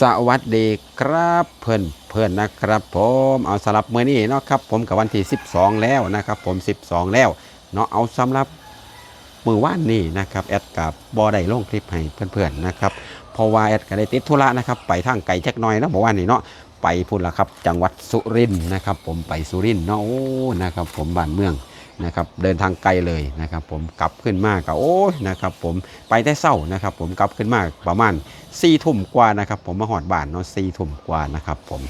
สวัสดีครับเพื่อนเพื่อนนะครับ ผมเอาสำหรับมื้อนี้เนาะครับผมกับวันที่ 12 แล้วนะครับผม 12 แล้วเนาะเอาสำหรับมือว่านนี่นะครับแอดกับบอได้ลงคลิปให้เพื่อนๆนะครับเพราะว่าแอดก็ได้ติดธุระนะครับไปทางไกลจักหน่อยนะบอกว่านี่เนาะไปพูดละครับจังหวัดสุรินทร์นะครับผมไปสุรินทร์เนาะโอ้นะครับผมบ้านเมือง นะครับเดินทางไกลเลยนะครับผมกลับขึ้นมากก็โอ้ยนะครับผมไปได้เศร้านะครับผมกลับขึ้นมากประมาณ4ี่ทุ่มกว่านะครับผมมาหอดบ้านเนาะสี่ทุ่มกว่านะครับผม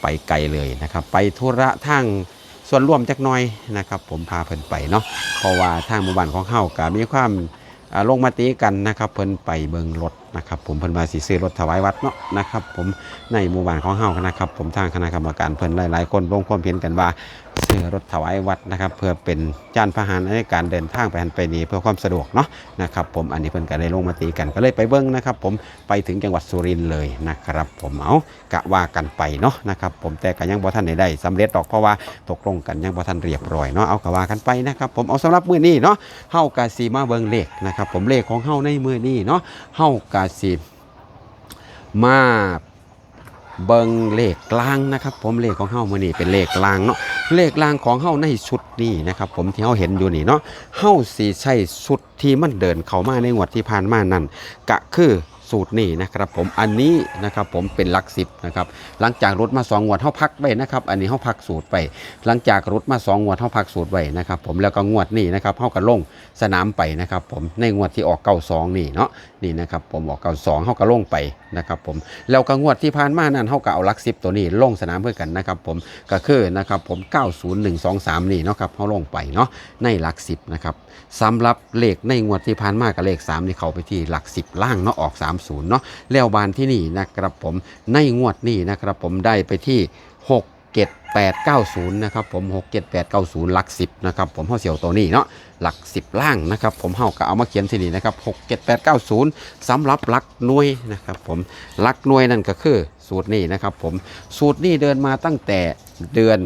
ไปไกลเลยนะครับไปธุระทางส่วนร่วมจักน้อยนะครับผมพาเพิ่นไปเนาะเพราะว่าทางหมู่บ้านของเฮาก็มีความลงมาตีกันนะครับเพิ่นไปเบิงรถนะครับผมเพิ่นมาสิซื้อรถถวายวัดเนาะนะครับผมในหมู่บ้านของเฮานะครับผมทางคณะกรรมการเพิ่นหลายๆคนลงความเห็นกันว่าซื้อรถถวายวัดนะครับ เพื่อเป็นจานพาหนะในการเดินทางไปหันไปนี้เพื่อความสะดวกเนาะนะครับผมอันนี้เพิ่นก็ได้ลงมาตีกันก็เลยไปเบิ้งนะครับ ผมไปถึงจังหวัดสุรินทร์เลยนะครับ ผมเอากะว่ากันไปเนาะนะครับผมแต่ก็ยังบ่ทันได้ได้สำเร็จดอกเพราะว่าตกลงกันยังบ่ทันเรียบร้อยเนาะเอากะว่ากันไปนะครับผมเอาสำหรับมื้อนี้เนาะเฮากะสิมาเบิ่งเลขนะครับผมเลขของเฮาในมื้อนี้เนาะเฮากะสิมาเบิงเลขกลางนะครับ ผมเลขของเฮามื้อนี้เป็นเลขกลางเนาะเลขรางของเฮาในชุดนี้นะครับผมที่เฮาเห็นอยู่นี่เนาะเฮาสีใช้ชุดที่มันเดินเข้ามาในงวดที่ผ่านมานั่นก็คือสูตรนี้นะครับผมอันนี้นะครับผมเป็นลักสิบนะครับหลังจากรถมาสองงวดเฮาพักไว้นะครับอันนี้เฮาพักสูตรไป หลังจากรถมาสองงวดเฮาพักสูตรไว้นะครับผมแล้วก็งวดนี้นะครับเฮาก็ลงสนามไปนะครับผมในงวดที่ออกเก้าสองนี่เนาะนี่นะครับผมออกเก้าสองเฮาก็ลงไปนะครับผมแล้วก็งวดที่ผ่านมานั่นเฮาก็เอาหลักสิบตัวนี้ลงสนามเพื่อกันนะครับผมก็คือนะครับผม 90123 นี่เนาะครับเขาลงไปเนาะในหลัก10นะครับสำหรับเลขในงวดที่ผ่านมากับเลข 3 นี่เข้าไปที่หลัก10ล่างเนาะออก 30เนาะแล้วบานที่นี่นะครับผมในงวดนี้นะครับผมได้ไปที่ 6 7 8 9 0 นะครับผม 6 7 8 9 0 หลัก 10 นะครับผมเฮาเสียวตัวนี้เนาะหลัก 10 ล่างนะครับผมเฮาก็เอามาเขียนที่นี่นะครับ 6 7 8 9 0สำหรับหลักหน่วยนะครับผมหลักหน่วยนั่นก็คือสูตรนี้นะครับผมสูตรนี้เดินมาตั้งแต่เดือน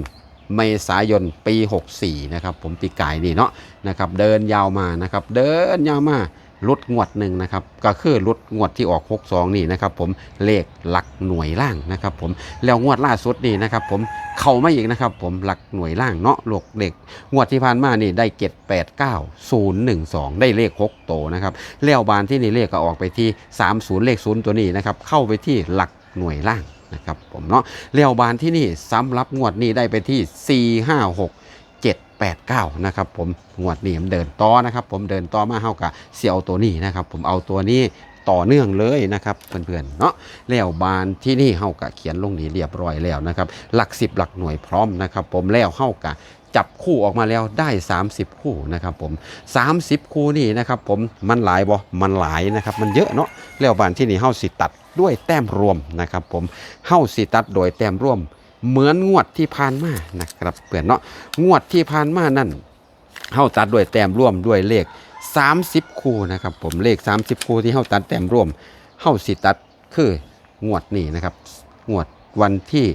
เมษายนปี 64 นะครับผมปีกายนี่เนาะนะครับเดินยาวมานะครับเดินยาวมา ลดงวดหนึ่งนะครับก็คือลดงวดที่ออก62นี่นะครับผมเลขหลักหน่วยล่างนะครับผมแล้วงวดล่าสุดนี่นะครับผมเข้ามาอีกนะครับผมหลักหน่วยล่างเนาะหลกเด็กงวดที่ผ่านมานี่ได้ 7 8 9 0 1 2 ได้เลข 6 โตนะครับแล้วบานที่นี่เลขก็ออกไปที่ 30 เลข0ตัวนี้นะครับเข้าไปที่หลักหน่วยล่างนะครับผมเนาะเลี้ยวบานที่นี่สำหรับงวดนี้ได้ไปที่ 4 5 6 8 9นะครับผมงวดนี้ผมเดินต่อนะครับ ผมเดินต่อมาเฮากะเสียวตัวนี้นะครับ ผมเอาตัวนี้ต่อเนื่องเลยนะครับเพื่อนๆเนาะแล้วบานที่นี่เฮากะเขียนลงนี้เรียบร้อยแล้วนะครับหลักสิบหลักหน่วยพร้อมนะครับผมแล้วเฮากะจับคู่ออกมาแล้วได้ 30 คู่นะครับผม 30 คู่นี่นะครับผมมันหลายบ่มันหลายนะครับมันเยอะเนาะแล้วบานที่นี่เฮาสิตัดด้วยแต้มรวมนะครับผมเฮาสิตัดโดยแต้มรวม เหมือนงวดที่ผ่านมานะครับเพื่อนเนาะงวดที่ผ่านมานั่นเฮาตัดด้วยแต้มร่วมด้วยเลข 30 คู่นะครับผมเลข 30 คู่ที่เฮาตัดแต้มร่วมเฮาสิตัดคืองวดนี้นะครับงวดวันที่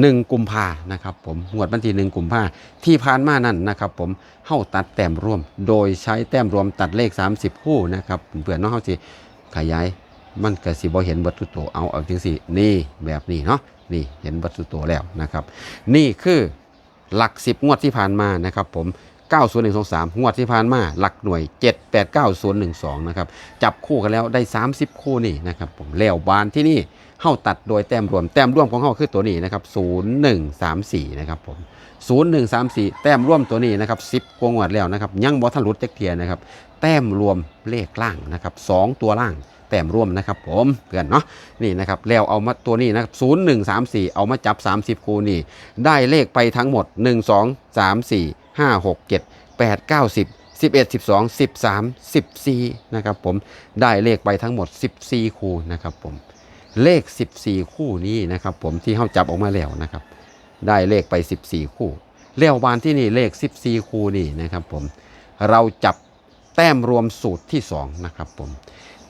หนึ่งกุมภานะครับผมงวดวันที่หนึ่งกุมภาที่ผ่านมานั่นนะครับผมเฮาตัดแต้มรวม โดยใช้แต้มรวมตัดเลข 30 คู่นะครับเพื่อนเนาะเฮาสิขยายมันก็สิบ่เห็นเบัตถุตัวเอาเอาจังสินี่แบบนี้เนาะ นี่เห็นเบัตถุตัวแล้วนะครับ นี่คือหลัก 10 งวดที่ผ่านมานะครับผม 90123 งวดที่ผ่านมา หลักหน่วย 789012 นะครับ จับคู่กันแล้วได้ 30 คู่นี่นะครับผมแล้วบานที่นี่เข้าตัดโดยแต้มรวม แต้มร่วมของเข้าคือตัวนี้นะครับ 0134 นะครับผม 0134 แต้มร่วมตัวนี้นะครับ 10กว่างวดแล้วนะครับ ยังบอทันรุดเจ็กเทียนะครับ แต้มรวมเลขล่างนะครับสองตัวล่าง แต้มร่วมนะครับผมเพื่อนเนาะนี่นะครับแล้วเอามาตัวนี้นะครับ0134เอามาจับ30คู่นี่ ได้เลขไปทั้งหมด1 2 3 4 5 6 7 8 9 10 11 12 13 14นะครับผมได้เลขไปทั้งหมด 14 คู่นะครับผมเลข 14 คู่นี้นะครับผมที่เขาจับออกมาแล้วนะครับได้เลขไป 14 คู่แล้ววานที่นี่เลข 14 คู่นี่นะครับผมเราจับแต้มรวมสูตรที่ 2 นะครับผม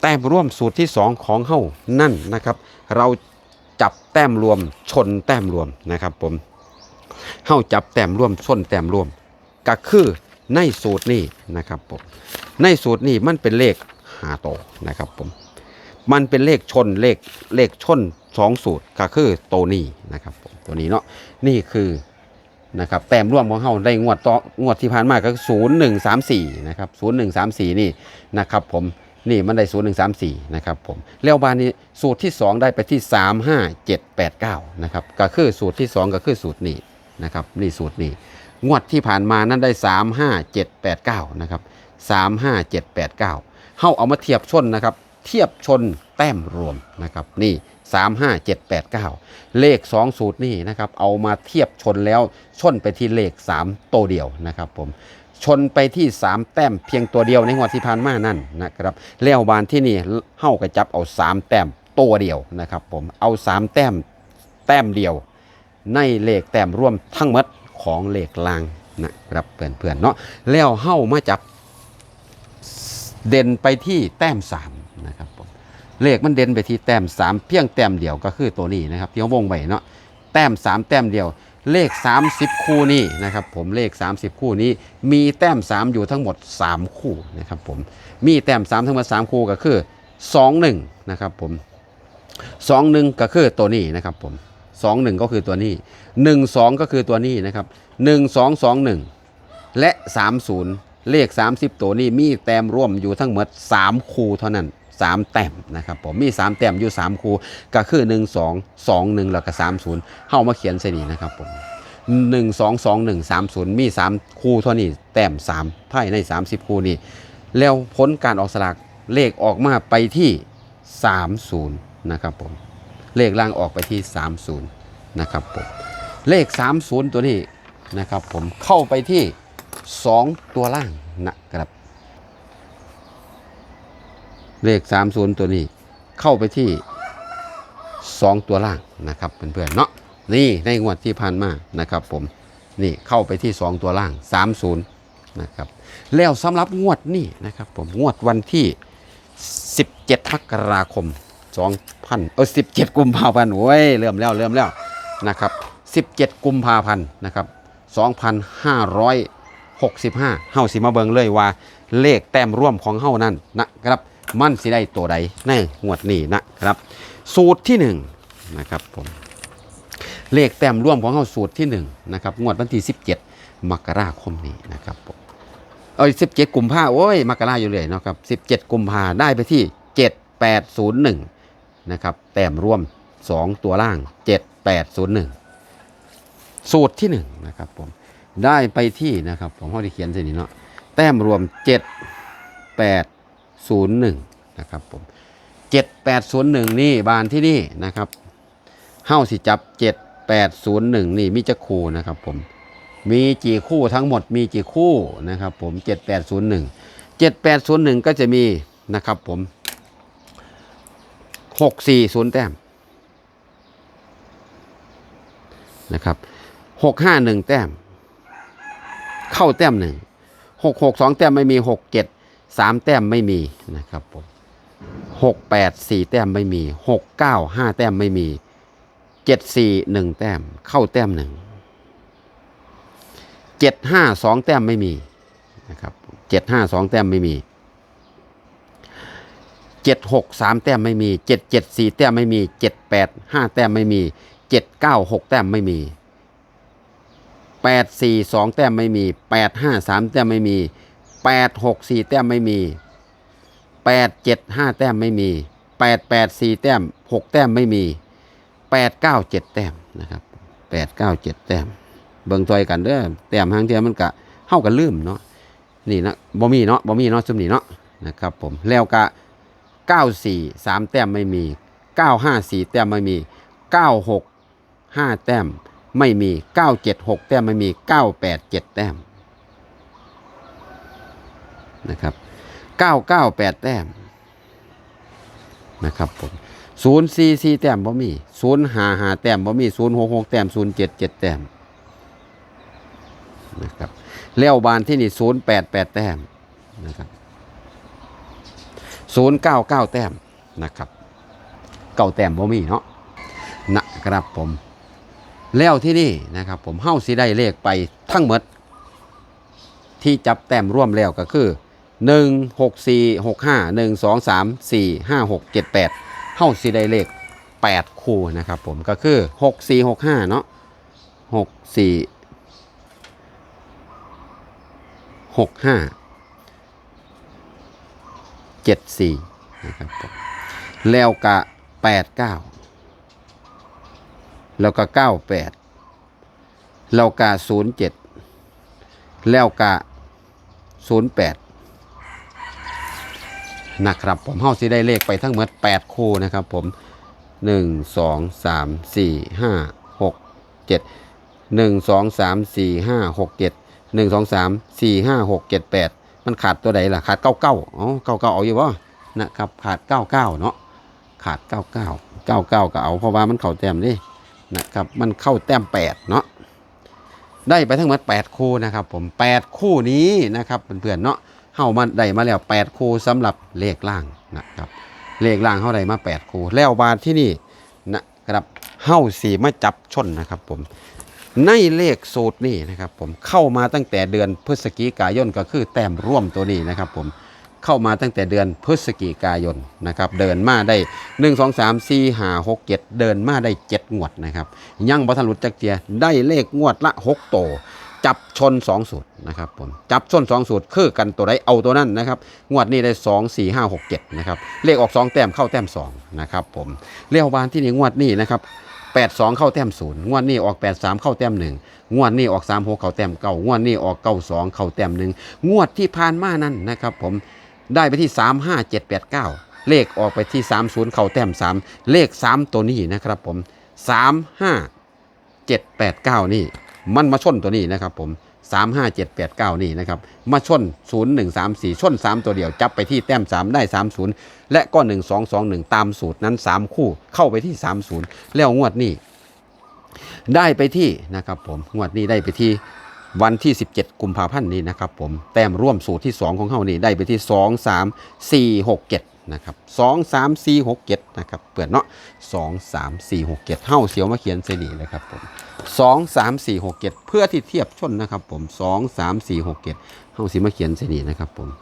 แต้มรวมสูตรที่ 2 ของเฮานั่นนะครับ เราจับแต้มรวมชนแต้มรวมนะครับผมเฮาจับแต้มรวมชนแต้มรวม ก็คือในสูตรนี้นะครับผมในสูตรนี้มันเป็นเลขหาโตนะครับผมมันเป็นเลขชนเลขเลขชนสองสูตรก็คือตัวนี้นะครับผมตัวนี้เนาะนี่คือนะครับแต้มร่วมของเขาได้งวดต่องวดที่ผ่านมาก็ศูนย์หนึ่งสามสี่นะครับศูนย์หนึ่งสามสี่นี่นะครับผม นี่มันได้ศูนย์หนึ่งสามสี่นะครับผมแล้วบานนี้สูตรที่สองได้ไปที่สามห้าเจ็ดแปดเก้านะครับก็คือสูตรที่สองก็คือสูตรนี้นะครับนี่สูตรนี้งวดที่ผ่านมานั้นได้สามห้าเจ็ดแปดเก้านะครับสามห้าเจ็ดแปดเก้าเฮาเอามาเทียบชนนะครับเทียบชนแต้มรวมนะครับนี่สามห้าเจ็ดแปดเก้าเลขสองสูตรนี่นะครับเอามาเทียบชนแล้วชนไปที่เลขสามตัวเดียวนะครับผม ชนไปที่สามแต้มเพียงตัวเดียวในงวดที่ผ่านมานั่นนะครับแล้วบานที่นี่เฮากระจับเอาสามแต้มตัวเดียวนะครับผมเอาสามแต้มแต้มเดียว ในเลขแต้มร่วมทั้งหมดของเลขลางนะครับเพื่อนๆเนาะแล้วเฮ้ามาจับเด่นไปที่แต้มสามนะครับผมเลขมันเด่นไปที่แต้มสามเพียงแต้มเดียวก็คือตัวนี้นะครับที่วงไว้เนาะแต้มสามแต้มเดียว เลข 30 คู่นี่นะครับผมเลข 30 คู่นี้ มีแต้ม 3 อยู่ทั้งหมด 3 คู่นะครับผมมีแต้ม 3 ทั้งหมด 3 คู่ก็คือ 2 1 นะครับผม 2 1 ก็คือตัวนี้นะครับผม 2 1 ก็คือตัวนี้ 1 2 ก็คือตัวนี้นะครับ 1 2 2 1 และ 30 เลข 30 ตัวนี้มีแต้มร่วมอยู่ทั้งหมด 3 คู่เท่านั้น 3 แต้มนะครับผมมี 3 แต้มอยู่ 3 คู่ก็คือ 1 2 2 1 แล้วก็ 30เข้ามาเขียนใส่นี่นะครับผม1 2 2 1 3 0 มี 3 คู่เท่านี้แต้ม3ไพ่ใน 30 คู่นี้ แล้วผลการออกสลากเลขออกมาไปที่ 30 นะครับผม เลขล่างออกไปที่ 30 นะครับผม เลข 30 ตัวนี้นะครับผมเข้าไปที่ 2 ตัวล่างนะครับ เลข30ตัวนี้เข้าไปที่2ตัวล่างนะครับเพื่อนๆเนาะนี่ในงวดที่ผ่านมานะครับผมนี่เข้าไปที่2ตัวล่าง30นต์นะครับแล้วสำหรับงวดนี้นะครับผมงวดวันที่ 17มกราคม2,000เออ17 กุมภาพันธ์โอ้ยเริ่มแล้วเริ่มแล้วนะครับ17 กุมภาพันธ์นะครับ2,565เฮาสิมาเบิงเลยว่าเลขแต้มร่วมของเฮานั้นนะครับ มันสิได้ตัวใดในงวดนี้นะครับ สูตรที่ 1 นะครับผมเลขแต้มร่วมของเฮาสูตรที่1นะครับงวดวันที่ 17 มกราคมนี้นะครับผมเอ้ย17 กุมภาโอ้ยมกราอยู่เลยนะครับ 17 กุมภาได้ไปที่ 7801 นะครับ แต้มร่วม 2 ตัวล่าง 7801 สูตรที่ 1 นะครับผมได้ไปที่นะครับผมเขาที่เขียนเส้นนี้เนาะแต้มรวม 7801นะครับผม7801 นี่บานที่นี่นะครับเฮ้าสิจับ 7801 นี่มิจะคูนะครับผมมีกี่คู่ทั้งหมดมีกี่คู่นะครับผม 7801 7801 ก็จะมีนะครับผม 640 แต้มนะครับ 651 แต้ม เข้าแต้มหนึ่ง 662 แต้มไม่มี 67 3แต้มไม่มีนะครับผม68 4แต้มไม่มี69 5แต้มไม่มี74 1แต้มเข้าแต้มหนึ่งเจ็ดห้าสองแต้มไม่มีนะครับเจ็ดห้าสองแต้มไม่มีเจ็ดหกสามแต้มไม่มีเจ็ดเจ็ดสี่แต้มไม่มีเจ็ดแปดห้าแต้มไม่มีเจ็ดเก้าหกแต้มไม่มีแปดสี่สองแต้มไม่มีแปดห้าสามแต้มไม่มี แปดหกสี่แต้มไม่มีแปดเจ็ดห้าแต้มไม่มีแปดแปดสี่แต้มหกแต้มไม่มีแปดเก้าเจ็ดแต้มนะครับแปดเก้าเจ็ดแต้ม เบิ่งซอยกันเด้อแต้มหางเทียมันกะเฮากันลืมเนาะนี่นะบ่มีเนาะบ่มีเนาะซุมนี้เนาะนะครับผมแล้วกะ94 3แต้มไม่มี954แต้มไม่มี96 5แต้มไม่มี976แต้มไม่มี987แต้ม นะครับ998แต้มนะครับผม044แต้มบ่มี055แต้มบ่มี066แต้ม077แต้มนะครับแล้วบานที่นี่ศูนย์แปดแปดแต้มนะครับศูนย์เก้าเก้าแต้มนะครับเก้าแต้มบ่มีเนาะนะครับผม แล้วที่นี่นะครับผมเฮ้าสิได้เลขไปทั้งหมด ที่จับแต้มร่วมแล้วก็คือ หนึ่งหกสี่หกห้าหนึ่งสองสามสี่ห้าหกเจ็ดแปดเฮ้าสีได้เลขแปดคู่นะครับผมก็คือหกสี่หกห้าเนาะหกสี่หกห้าเจ็ดสี่นะครับผมแล้วก็แปดเก้าแล้วก็เก้าแปดแล้วก็ศูนย์เจ็ดแล้วก็ศูนย์แปด นะครับผมเฮาสิได้เลขไปทั้งหมด8 คู่นะครับผม 1 2 3 4 5 6 7 1 2 3 4 5 6 7 1 2 3 4 5 6 7 8 มันขาดตัวใดล่ะ ขาด 99อ๋อ99 เอาอยู่บ่นะครับขาด 99 เนาะขาด 99 99 ก็เอา เพราะว่ามันเข้าแต้มนี่นะครับมันเข้าแต้ม 8 เนาะได้ไปทั้งหมด8 คู่นะครับผม 8 คู่นี้นะครับเพื่อนๆเนาะ เฮามาได้มาแล้ว8คู่สำหรับเลขล่างนะครับเลขล่างเฮาได้มา8คูแล้วบาทที่นี่นะครับเฮาสีมาจับชนนะครับผมในเลขสูตรนี่นะครับผมเข้ามาตั้งแต่เดือนพฤศจิกายนก็คือแต้มร่วมตัวนี้นะครับผมเข้ามาตั้งแต่เดือนพฤศจิกายนนะครับเดินมาได้ 1 2 3 4 5 6 7 เดินมาได้ 7 งวดนะครับยังบัทันหลุดจักเจียได้เลขงวดละ 6 โต จับชน 2 สูตรนะครับผมจับชน 2 สูตรคือกันตัวใดเอาตัวนั้นนะครับงวดนี้ได้ 2 4 5 6 7นะครับเลขออก 2 แต้มเข้าแต้ม2นะครับผมเลี้ยวานที่นี่งวดนี้นะครับ8 2 เข้าแต้มศูนย์งวดนี้ออก 8 3 เข้าแต้ม1งวดนี้ออก3 6เข้าแต้มเก้างวดนี้ออก9 2เข้าแต้มหนึ่งงวดที่ผ่านมานั้นนะครับผมได้ไปที่ 3 5 7 8 9 เลขออกไปที่ 30 เข้าแต้ม 3 เลข 3 ตัวนี้นะครับผม 3 5 7 8 9 นี่ มันมาชนตัวนี้นะครับผม 3 5 7 8 9 นี่นะครับ มาชน 0 1 3 4 ชน 3 ตัวเดียว จับไปที่แต้ม 3 ได้ 3 0 และก็ 1 2 2 1 ตามสูตรนั้น 3 คู่เข้าไปที่ 3 0 แล้วงวดนี้ ได้ไปที่นะครับผม งวดนี้ได้ไปที่วันที่ 17 กุมภาพันธ์นี้นะครับผม แต้มร่วมสูตรที่ 2 ของเขานี่ได้ไปที่ 2 3 4 6 7 นะครับ2 3 4 6 7นะครับเปิดเนาะ2 3 4 6 7เจ็ดเท่าเสียวมาเขียนเสนีเลยครับผม2 3 4 6 7เจ็ดเพื่อที่เทียบชนนะครับผม2 3 4 6 7เฮาสิมาเขียนเสนีนะครับผม2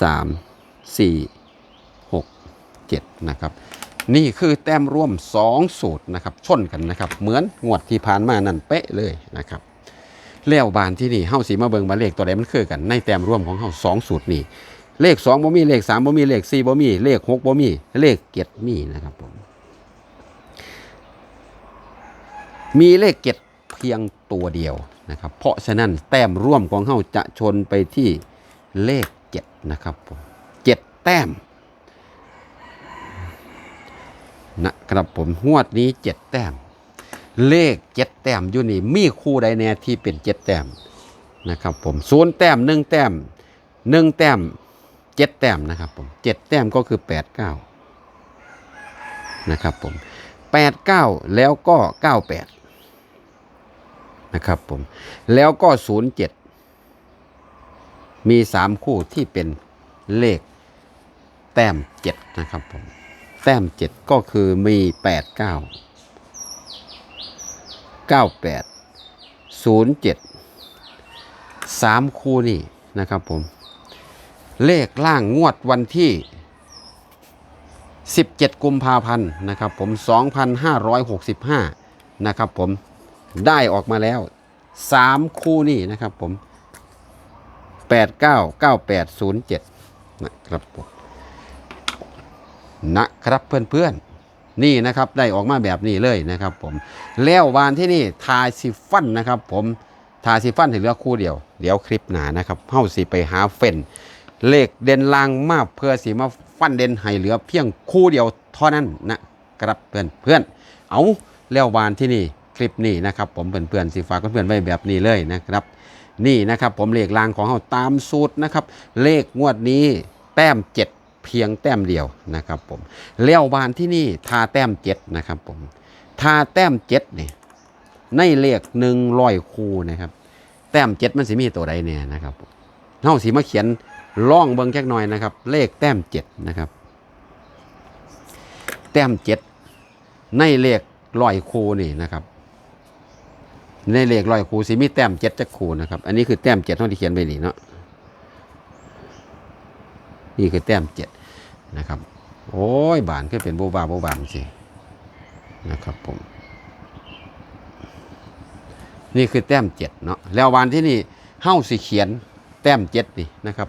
3 4 6 7นะครับนี่คือแต้มร่วม 2 สูตรนะครับชนกันนะครับ เหมือนงวดที่ผ่านมานั่นเป๊ะเลยนะครับแล้วบานที่นี่เฮาสีมาเบิงบาเลขตัวใดมันคือกัน ในแต้มร่วมของเฮาสองสูตรนี่ เลข2บ่มีเลข3บ่มีเลข4บ่มีเลข6บ่มีเลข7มีนะครับผมมีเลข7เพียงตัวเดียวนะครับ เพราะฉะนั้นแต้มร่วมของเฮาจะชนไปที่เลข7นะครับผม7แต้มนะครับผมงวดนี้เจ็ดแต้ม เลขเจ็ดแต้มอยู่นี่มีคู่ใดแน่ที่เป็นเจ็ดแต้มนะครับผมศูนย์แต้มหนึ่งแต้มหนึ่งแต้ม เจ็ดแต้มนะครับผมเจ็ดแต้มก็คือแปดเก้านะครับผมแปดเก้าแล้วก็เก้าแปดนะครับผมแล้วก็ศูนย์เจ็ดมีสามคู่ที่เป็นเลขแต้มเจ็ดนะครับผมแต้มเจ็ดก็คือมีแปดเก้าเก้าแปดศูนย์เจ็ดสามคู่นี่นะครับผม เลขล่างงวดวันที่ 17 กุมภาพันธ์นะครับผม 2565 นะครับผมได้ออกมาแล้ว 3 คู่นี่นะครับผม 89 98 07 นะครับผมนะครับเพื่อนๆ นี่นะครับได้ออกมาแบบนี้เลยนะครับผม แล้ววานที่นี่ทาซิฟันนะครับผมทาซิฟันถึงเหลือคู่เดียว เดี๋ยวคลิปหนานะครับเฮาสิไปหาเฟ้น เลขเด่นลางมากเพื่อสิมาฟันเด่นให้เหลือเพียงคู่เดียวเท่านั้นนะครับเพื่อนเพื่อนเอาแล้ววานที่นี่คลิปนี้นะครับ ผมเพื่อนๆสิฝาก็เพื่อนไว้แบบนี้เลยนะครับ นี่นะครับผมเลขลางของเขาตามสูตรนะครับ เลขงวดนี้แต้มเจ็ดเพียงแต้มเดียวนะครับผมเลี้ยวบานที่นี่ทาแต้มเจ็ดนะครับผมทาแต้มเจ็ดเนี่ยในเลขหนึ่งร้อยคูนะครับ แต้มเจ็ดมันสิมีตัวใดเนี่ยนะครับผมเฮาสีมาเขียน ล่องเบิ่งแค่หน่อยนะครับ เลขแต้มเจ็ดนะครับ แต้มเจ็ดในเลขร้อยคูนี่นะครับ ในเลขร้อยคูสิมีแต้มเจ็ดจักคูนะครับ อันนี้คือแต้มเจ็ดเท่าที่เขียนไปนี่เนาะนี่คือแต้มเจ็ดนะครับ โอ้ยบานขึ้นเป็นโบบาโบบานสินะครับผมนี่คือแต้มเจ็ดเนาะแล้ววันที่นี่เฮ้าสิเขียนแต้มเจ็ดนี่นะครับ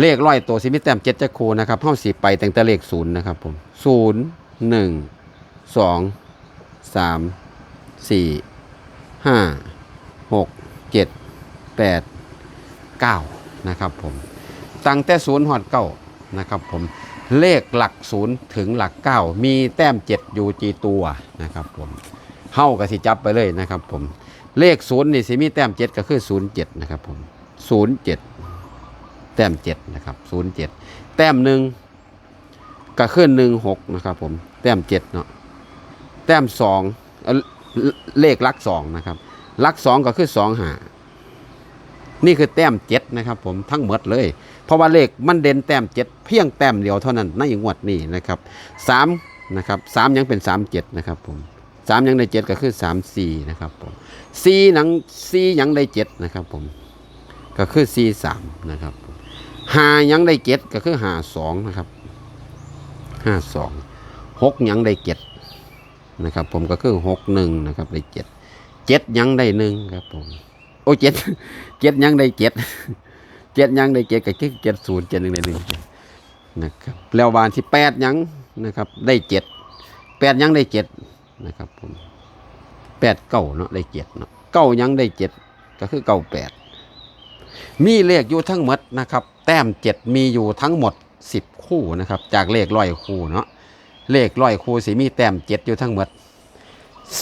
เลขร้อยตัวสิมีแต้มเจ็ดจะคูนะครับเฮ้าสิไปแตั้งแต่เลขศูนย์นะครับผมศูนย์หนึ่งสองสามสี่ห้าหกเจ็ดแปดเก้านะครับผมตั้งแต่ศูนย์หอดเก้านะครับผมเลขหลักศูนย์ถึงหลักเก้ามีแต้มเจ็ดอยู่จีตัวนะครับผมเฮ้าก็สิจับไปเลยนะครับผมเลขศูนย์นี่สิมีแต้มเจ็ดก็คือศูนย์เจ็ดนะครับผมศูนย์เจ็ด แต้มเจ็ดนะครับศูนย์เจ็ดแต้มหนึ่งก็คือหนึ่งหกนะครับผมแต้มเจ็ดเนาะแต้มสองเลขลักสองนะครับลักสองก็คือสองหานี่คือแต้มเจ็ดนะครับผมทั้งหมดเลย เพราะว่าเลขมันเด่นแต้มเจ็ดเพียงแต้มเดียวเท่านั้นในงวดนี้นะครับสามนะครับสามยังเป็นสามเจ็ดนะครับผมสามยังได้เจ็ดก็คือสามสี่นะครับผมซีหนังซีหยังได้เจ็ดนะครับผมก็คือซีสามนะครับ หายังได้เจ็ดก็คือหาสองนะครับห้าสองหกยังได้เจ็ดนะครับ ผมก็คือหกหนึ่งนะครับ ได้เจ็ดเจ็ดยังได้หนึ่งครับผมโอ้เจ็ดเจ็ดยังได้เจ็ดเจ็ดยังได้เจ็ดก็คือเจ็ดศูนย์เจ็ดหนึ่งได้หนึ่งนะครับแล้ววันที่แปดยังนะครับ ได้เจ็ดแปดยังได้เจ็ดนะครับผมแปดเก้าเนาะได้เจ็ดเนาะเก้ายังได้เจ็ดก็คือเก้าแปด มีเลขอยู่ทั้งหมดนะครับ แต้มเจ็ดมีอยู่ทั้งหมดสิบคู่นะครับ จากเลขร้อยคู่เนาะเลขร้อยคู่สิมีแต้มเจ็ดอยู่ทั้งหมด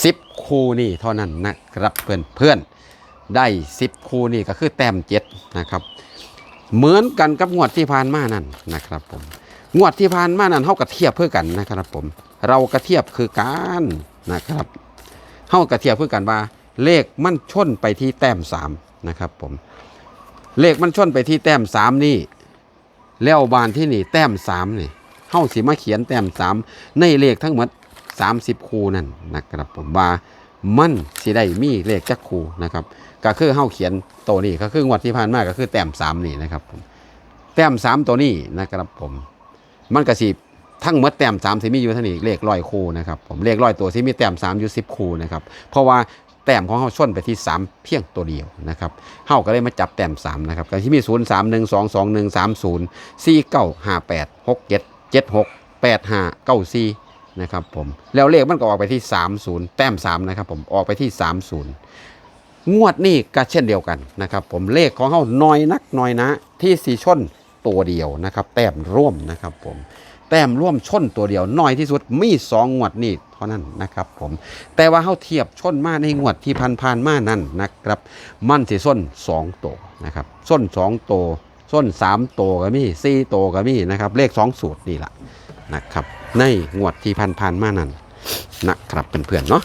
สิบคู่นี่เท่านั้นนะครับเพื่อนเพื่อนได้สิบคู่นี่ก็คือแต้มเจ็ดนะครับเหมือนกันกับงวดที่ผ่านมานั่นนะครับผมงวดที่ผ่านมานั่นเท่ากับเทียบเพื่อกันนะครับผมเรากระเทียบคือการนะครับเฮากระเทียบเพื่อกันว่าเลขมันชนไปที่แต้มสามนะครับผม เลขมันชนไปที่แต้มสามนี่แล้วบานที่นี่แต้มสามนี่เฮาสิมาเขียนแต้มสามในเลขทั้งหมด30คูนั่นนะครับผมว่ามันสิได้มีเลขจักคูนะครับก็คือเฮาเขียนตัวนี้ก็คืองวดที่ผ่านมาก็คือแต้มสามนี่นะครับผมแต้มสามตัวนี้นะครับผมมันก็สิทั้งหมดแต้มสามสิมีอยู่ท่านี้เลขร้อยคูนะครับผมเลขร้อยตัวสิมีแต้มสามอยู่สิบคูนะครับเพราะว่า ต้มของเขาชนไปที่สามเพียงตัวเดียวนะครับเฮาก็เลยมาจับแต้มสามนะครับก็ที่มีศูนย์สามหนึ่งสองสองหนึ่งสามศูนย์สี่เก้าห้าแปดหกเจ็ดเจ็ดหกแปดห้าเก้าสี่นะครับผมแล้วเลขมันก็ออกไปที่สามศูนย์แต้มสามนะครับผมออกไปที่สามศูนย์งวดนี้ก็เช่นเดียวกันนะครับผมเลขของเขาน้อยนักน้อยนะที่สีชนตัวเดียวนะครับ แต้มร่วมนะครับผมแต้มร่วมชนตัวเดียวน้อยที่สุดมีสองงวดนี่ ท่านั้นนะครับผมแต่ว่าเขาเทียบชนมาในงวดที่พันพานมานั่นนะครับ มันสิส้นสองตัวนะครับส้นสองตัวส้นสามตัวก็มีสี่ตัวก็มีนะครับเลขสองสูตรนี่แหละนะครับในงวดที่พันพานมานั่นนะครับเพื่อนๆเนาะ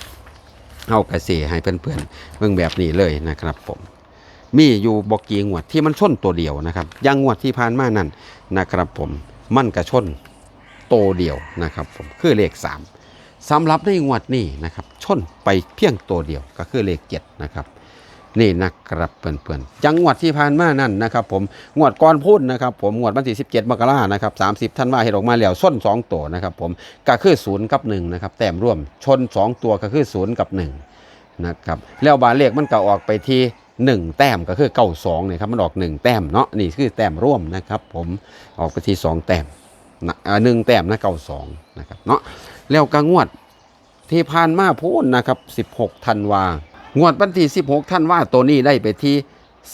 เอากระเสให้เพื่อนๆเบิ่งแบบนี้เลยนะครับผมมีอยู่บอกกี่งวดที่มันชนตัวเดียวนะครับยังงวดที่ผ่านมานั่นนะครับผมมันกระชนโตเดียวนะครับผมคือเลข3 สำหรับในงวดนี้นะครับชนไปเพียงตัวเดียวก็คือเลข7นะครับนี่นะครับเพื่อนๆจังหวัดที่ผ่านมานั่นนะครับผมงวดก่อนพูดนะครับผมงวดวันที่17มกรานะครับ30ท่านว่าเห็นออกมาแล้วส้น 2 ตัวนะครับผมก็คือ0กับ1นะครับแต้มร่วมชน 2 ตัวก็คือ0กับ1นะครับแล้วบาเลขมันก็ออกไปที่ 1 แต้มก็คือเก้าสองเนี่ยครับมันออก 1 แต้มเนาะนี่คือแต้มร่วมนะครับผมออกไปที่ 2 แต้มนะหนึ่งแต้มนะเก้าสองนะครับเนาะ แล้วก็งวดที่ผ่านมาพูนนะครับสิบหกธันวา งวดวันที่สิบหกธันวาตัวนี้ได้ไปที่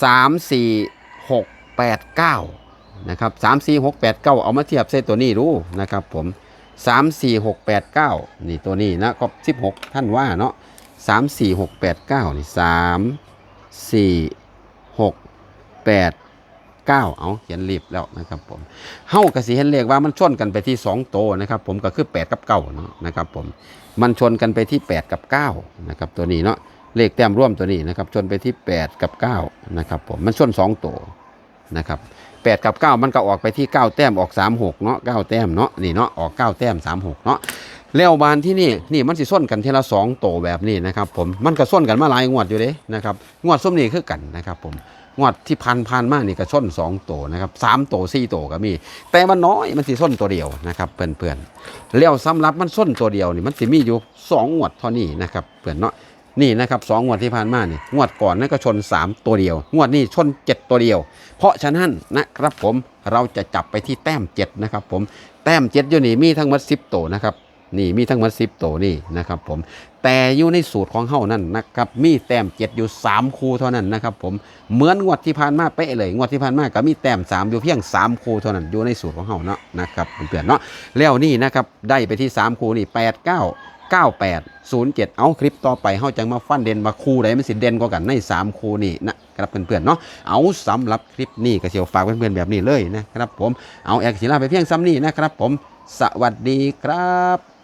สามสี่หกแปดเก้านะครับสามสี่หกแปดเก้าเอามาเทียบเส้ตัวนี้ดูนะครับผมสามสี่หกแปดเก้านี่ตัวนี้นะก็สิบหกธันวาเนาะสามสี่หกแปดเก้านี่สามสี่หกแปด เก้าเอาเขียนรีบแล้วนะครับผมเฮากสิเห็นเลขว่ามันชนกันไปที่2โตนะครับผมก็คือ8กับ9เนาะนะครับผมมันชนกันไปที่8กับ9นะครับตัวนี้เนาะเลขแต้มร่วมตัวนี้นะครับชนไปที่8กับ9นะครับผมมันชน2ตัวนะครับ8กับ9มันก็ออกไปที่9แต้มออก36เนาะ9แต้มเนาะนี่เนาะออก9แต้ม36เนาะแล้วบานที่นี่นี่มันสิส้นกันทีละสองโตแบบนี้นะครับผมมันก็ส้นกันมาหลายงวดอยู่เด้นะครับงวดส้มนี่คือกันนะครับผม งวดที่พันพันมากนี่ก็ส้นสองโตนะครับสามโตสี่โตก็มี แต่มันน้อยมันสิส้นตัวเดียวนะครับเพื่อนๆแล้วสำหรับมันส้นตัวเดียวนี่มันสิมีอยู่สองงวดเท่านี้นะครับเพื่อนเนาะนี่นะครับสองงวดที่ผ่านมานี่งวดก่อนนั่นก็ชนสามตัวเดียว งวดนี้ชนเจ็ดตัวเดียว เพราะฉะนั้นนะครับผมเราจะจับไปที่แต้มเจ็ดนะครับผมแต้มเจ็ดอยู่นี่มีทั้งหมดสิบโตนะครับ นี่มีทั้งหมดสิบโตนี่นะครับผมแต่อยู่ในสูตรของเฮานั่นนะครับมีแต้มเจ็ดอยู่สามคูเท่านั้นนะครับผมเหมือนงวดที่ผ่านมาเป๊ะเลย งวดที่ผ่านมาก็มีแต้มสามอยู่เพียงสามคูเท่านั้นอยู่ในสูตรของเฮาเนาะนะครับเพื่อนๆเนาะแล้วนี่นะครับได้ไปที่สามคูนี่แปดเก้าเก้าแปดศูนย์เจ็ดเอาคลิปต่อไปเฮาจังมาฟันเด่นมาคู่ใดมันสิเด่นกว่ากันในสามคู่นี่นะครับเพื่อนๆเนาะเอาสำหรับคลิปนี้ก็เชียวฝากเพื่อนๆแบบนี้เลยนะครับผมเอาแอกศิลาไปเพียงซ้ำนี่นะครับผมสวัสดีครับ